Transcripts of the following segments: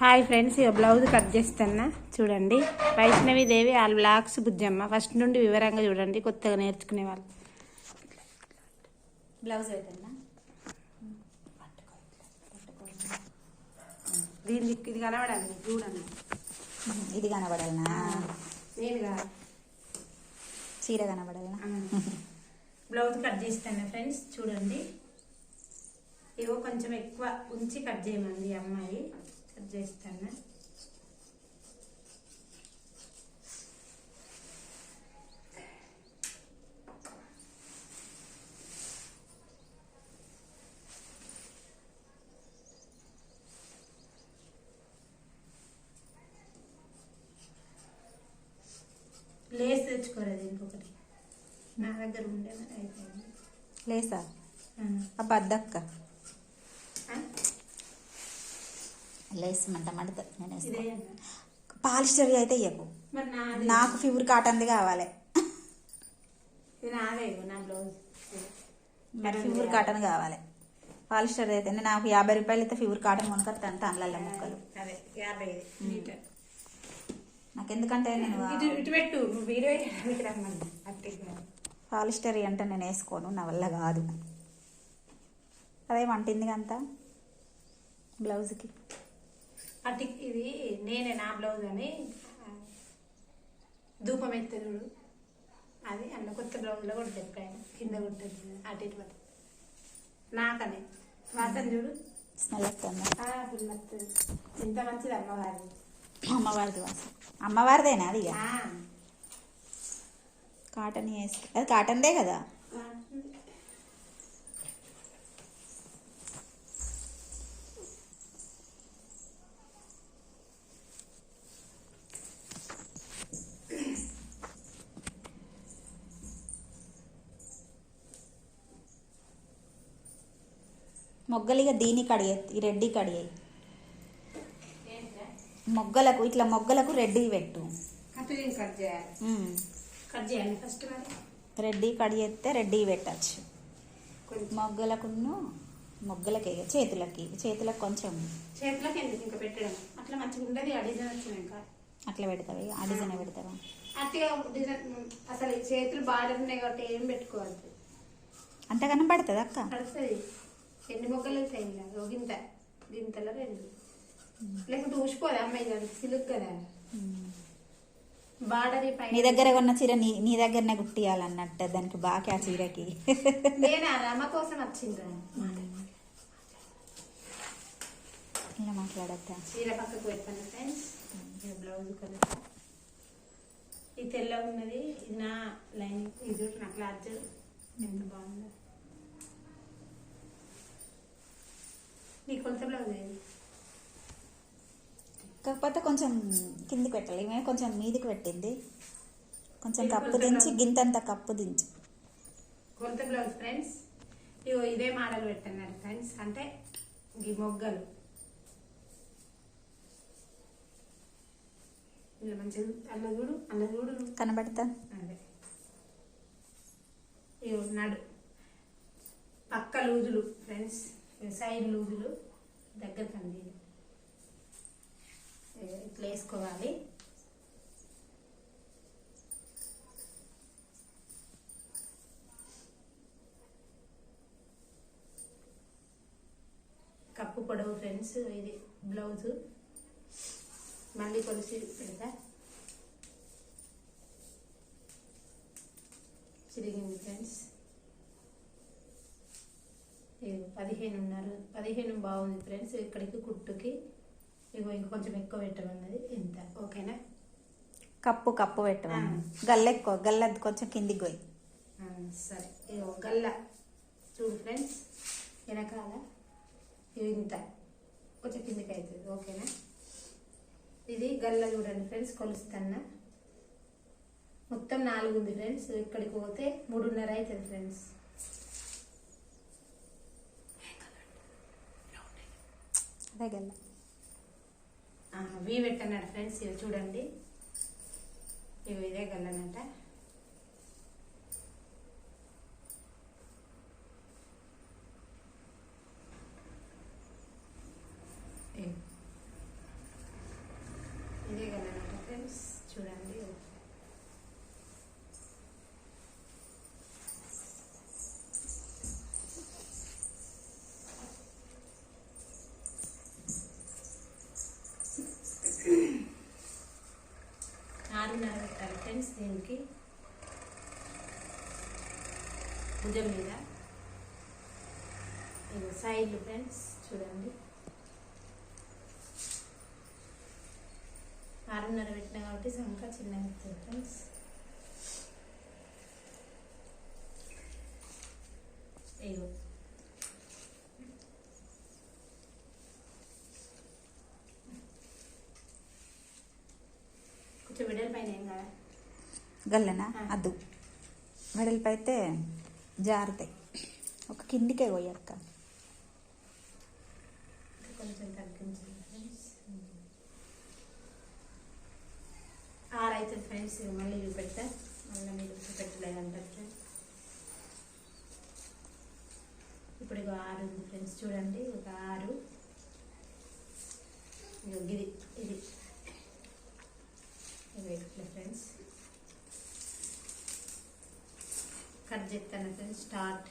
Hi friends ఇక blouse cut చేస్తున్నా. చూడండి. వైష్ణవి దేవి వాళ్ళ బ్లాగ్స్ బుజ్జమ్మ. ఫస్ట్ నుండి వివరంగా చూడండి కొత్తగా నేర్చుకునే వాళ్ళు. బ్లౌజ్ పెట్టన్నా దీనికి ఇది కనబడాలి చూడండి. ఇది కనబడాలనా? చీర కనబడాలనా? బ్లౌజ్ కట్ చేస్తాను ఫ్రెండ్స్ చూడండి. ఇగో కొంచెం ఎక్కువ ఉంచి కట్ చేయమంది ఈ అమ్మాయి. కట్ చేస్తాను. లేస్ తెచ్చుకోలేదు ఇంకొకటి. నా దగ్గర ఉండే మరి అయిపోయింది. లేసా? ఆ. ఆ బద్దక్క ఆ? లేస్ మంట మంట నేను. పాలిస్టర్ అయితే ఇవ్వకు నాకు ఫివర్ కాటన్ది కావాలి. ఫివర్ కాటన్ కావాలి. పాలిస్టర్ అయితే నాకు యాభై రూపాయలు అయితే ఫివర్ కాటన్ కొనుకొస్తాను తాన్లల్ల ముక్కలు. అదే యాభై మీటర్. నాకు ఎందుకంటే నేను పాలిస్టర్ అంటే నేను వేసుకోను నా వల్ల కాదు. అదేమంటుంది అంత బ్లౌజ్కి. అట్టి ఇది నేనే నా బ్లౌజ్ అని ధూపం ఎత్తే చూడు. అది అన్న కొత్త బ్లౌజ్లో కొట్టదు ఎప్పుడైనా కింద కొట్టదు అటు ఇటు పట్టు నాకనే వాసన చూడు. వస్తుంది ఎంత మంచిది అమ్మవారి అమ్మవారిది వాసన. అమ్మవారిదేనా అది కాటన్ వేసి అది కాటన్దే కదా? మొగ్గలిగా దీని కడిగే ఈ రెడ్డి కడిగాయి మొగ్గలకు ఇట్లా మొగ్గలకు రెడ్డి పెట్టు. కట్ రెడ్డి కడిగేస్తే రెడ్డి పెట్టచ్చు. కొంచెం. మొగ్గలకును మొగ్గలకి చేతులకి. చేతులకు కొంచెం. చేతులకు ఎందుకు ఇంకా పెట్టడం? అట్లా మంచిగా ఉండదు ఆ డిజైన్ అట్లా పెడతావి? ఆ. డిజైన్ పెడతావా డిజైన్ అసలు చేతులు బార్డర్ ఉన్నాయి కాబట్టి ఏం పెట్టుకోవద్దు. అంతగానం పడుతుంది అక్క? పడుతుంది. ఎన్ని మొక్కలు వెళ్తాయి ఇలా గింత. గింతలో రెండు. లేకపోతే ఊసిపోదు అమ్మాయి కదా సిలుక్ కదా బార్డర్ నీ దగ్గర ఉన్న చీర నీ నీ దగ్గరనే కుట్టియాలన్నట్టు దానికి బాగా ఆ చీరకి. నేను? ఆ రమ కోసం వచ్చిండ్రా. ఇలా మాట్లాడద్దా? చీర పక్కకు పెట్టాను ఫ్రెండ్స్ బ్లౌజ్ కనుక ఈ తెల్ల ఉన్నది. ఇది నా లైన్ ఇది నా క్లాత్. ఎంత బాగుందో. నీ కొలత బ్లౌజ్ ఏది కాకపోతే కొంచెం కిందికి పెట్టాలి. ఈమె కొంచెం మీదికి పెట్టింది. కొంచెం కప్పు దించి గింతంత కప్పు దించి. కొలత బ్లౌజ్ ఫ్రెండ్స్ ఇగో ఇదే మోడల్ పెట్టన్నారు ఫ్రెండ్స్ అంటే ఈ మొగ్గలు. ఇలా మంచిగా అల్ల చూడు అల్ల చూడు. కనబడతా? అదే. ఇగో నడు పక్క లూజులు ఫ్రెండ్స్ సైడ్ లూజులు దగ్గర కంది. ఇట్లా వేసుకోవాలి. కప్పు పొడవు ఫ్రెండ్స్ ఇది బ్లౌజు. మళ్ళీ కొలిసి పెడతా. చిరిగింది ఫ్రెండ్స్. ఇది పదిహేను ఉన్నారు పదిహేను బాగుంది ఫ్రెండ్స్. ఇక్కడికి కుట్టుకి ఇగో ఇంక కొంచెం ఎక్కువ పెట్టమన్నది ఇంత. ఓకేనా? కప్పు కప్పు పెట్టమా ఆ. గల్ల ఎక్కువ గల్ల కొంచెం కిందికి పోయి. సరే. ఇగో గల్ల. చూడు ఫ్రెండ్స్ వెనకాల ఇవి ఇంత. కొంచెం కిందికి అవుతుంది ఓకేనా? ఇది గల్ల చూడండి ఫ్రెండ్స్ కొలుస్తాను మొత్తం నాలుగు ఉంది ఫ్రెండ్స్. ఇక్కడికి పోతే మూడున్నర అవుతుంది ఫ్రెండ్స్. దగ్గర వీ పెట్టన్నాడు ఫ్రెండ్స్ ఇవి చూడండి. ఇవి ఇదే గల్లనట. ఇక్కడికి భుజం మీద. ఇది సైడ్లు ఫ్రెండ్స్ చూడండి. ఆరున్నర పెట్టిన కాబట్టి సంక చిన్నగా వస్తుంది ఫ్రెండ్స్. ఇగో. కొంచెం విడల పైన ఏం కదా. గల్లనా. అద్దు. వెడల్పు అయితే జారుతాయి. ఒక కిందికే పోయక్క ఆరైతే ఫ్రెండ్స్ మళ్ళీ చూపెడతా. మళ్ళీ మీరు చూపెట్టలేదు అంటారు ఫ్రెండ్స్. ఇప్పుడు ఇక ఆరు ఉంది ఫ్రెండ్స్. చూడండి ఒక ఆరు. ఇది. ఇది ఇట్లా ఫ్రెండ్స్. కట్ చేస్తాను స్టార్ట్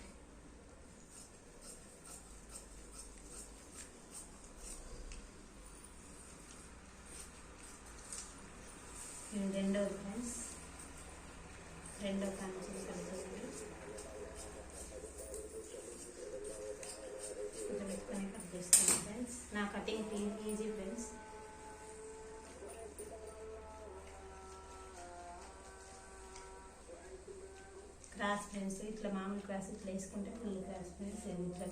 ఫ్రెండ్స్ ఇట్లా మామూలు క్రాస్ ఇట్లా వేసుకుంటే ఫుల్ ఫ్రెండ్స్ ఇది ఇట్లా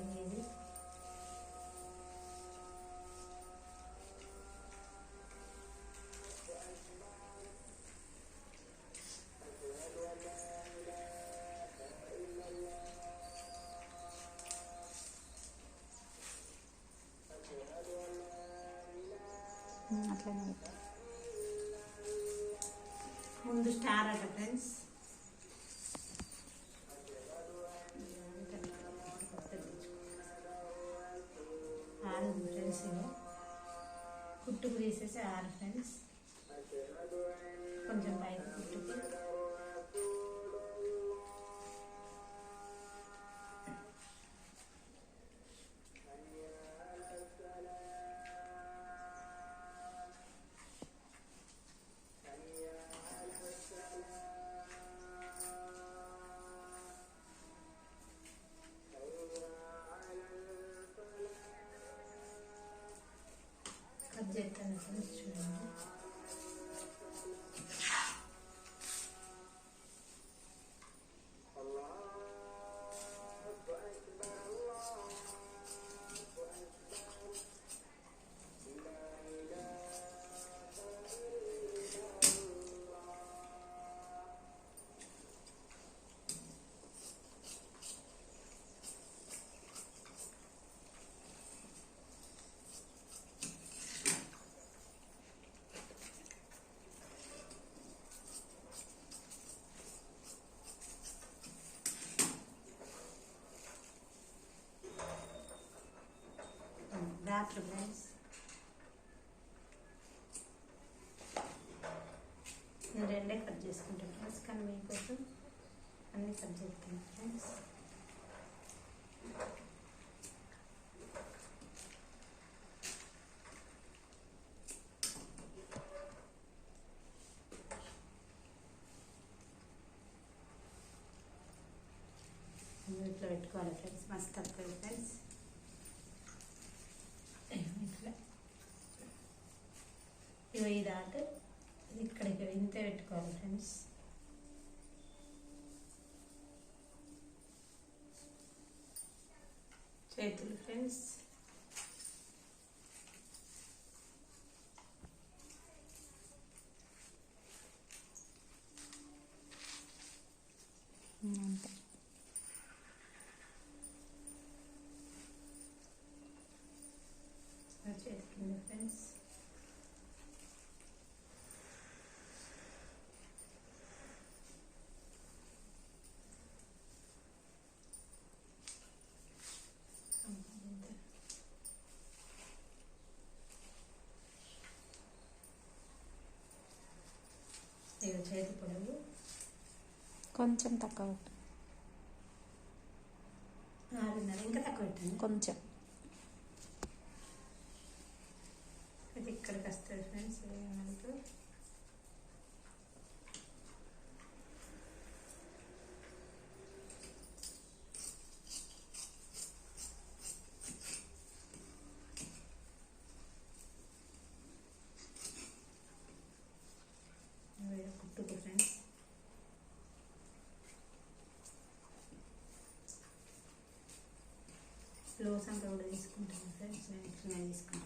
ఉమ్, అట్లనే. ముందు స్టార్ అట ఫ్రెండ్స్ చేసుకుంటాం. ఫ్రెండ్స్ కానీ మీకోసం అన్ని కట్ చేస్తాను ఫ్రెండ్స్ ఇట్లా పెట్టుకోవాలి ఫ్రెండ్స్ మస్తు వస్తుంది ఫ్రెండ్స్ ఇట్లా ఇవి ఇది ఆట ఇది ఇక్కడికి ఇంతే పెట్టుకోవాలి ఫ్రెండ్స్ చేతులు ఫ్రెండ్స్ ఉమ్, అంతే చేతి కింద ఫ్రెండ్స్ పొడవు కొంచెం తక్కువ ఆరున్నర ఇంకా తక్కువ పెట్టండి. కొంచెం. ఇది ఇక్కడికి వస్తుంది ఫ్రెండ్స్ మనకు కుట్టుకు ఫ్రెండ్స్ క్లోజ్ అంతా కూడా తీసుకుంటాను ఫ్రెండ్స్ నేను చిన్న తీసుకుంటాను.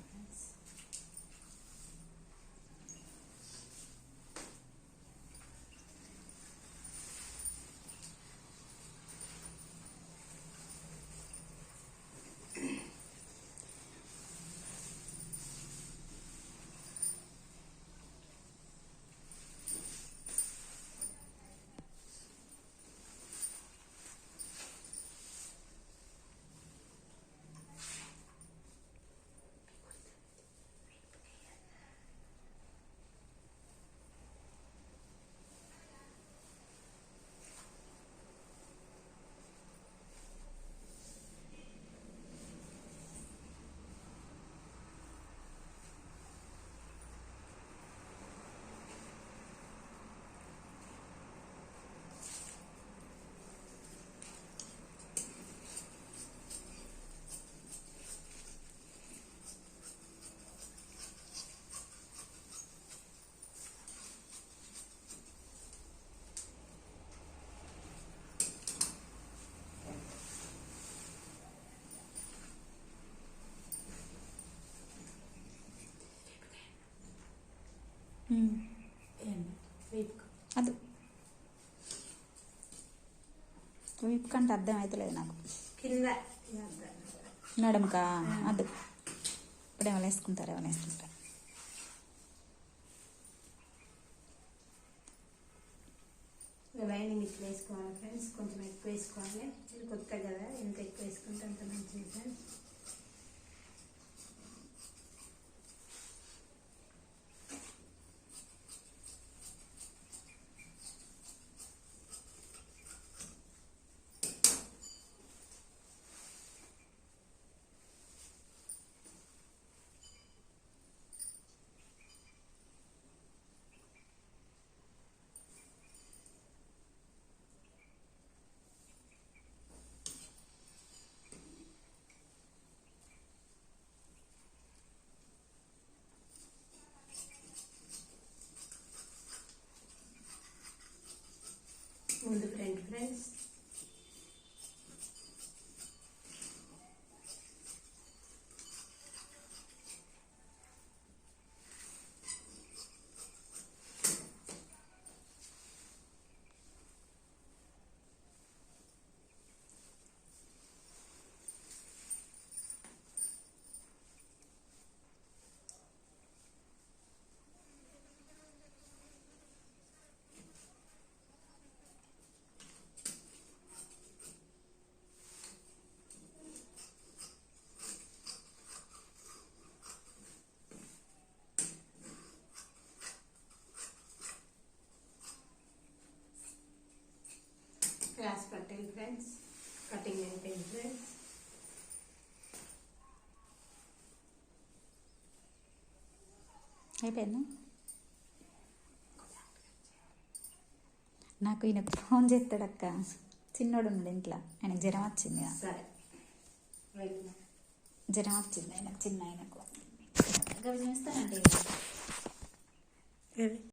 వీపుకు అది. వీపు కంటే అర్థం అవుతలేదు నాకు. కింద. నడుముకా? అద్దు ఇప్పుడు ఏమైనా వేసుకుంటారు ఏమైనా వేసుకుంటారు లైనింగ్ ఇట్లా వేసుకోవాలి ఫ్రెండ్స్ కొంచెం ఎక్కువ వేసుకోవాలి. కొత్త కదా ఎంత ఎక్కువ వేసుకుంటే అంత మంచిది ఫ్రెండ్స్ ముందు ఫ్రంట్ ఫ్రెండ్స్ క్లాస్ పట్టింది ఫ్రెండ్స్ కటింగ్ అయిపోయింది ఫ్రెండ్స్ అయిపోయిందా నాకు ఈయనకు ఫోన్ చేస్తాడు అక్క. చిన్నోడు ఉన్నాడు ఇంట్లో. ఆయనకు జ్వరం వచ్చింది. సరే. జ్వరం వచ్చింది ఆయనకు చిన్న ఆయనకు. గవి చూస్తానంటే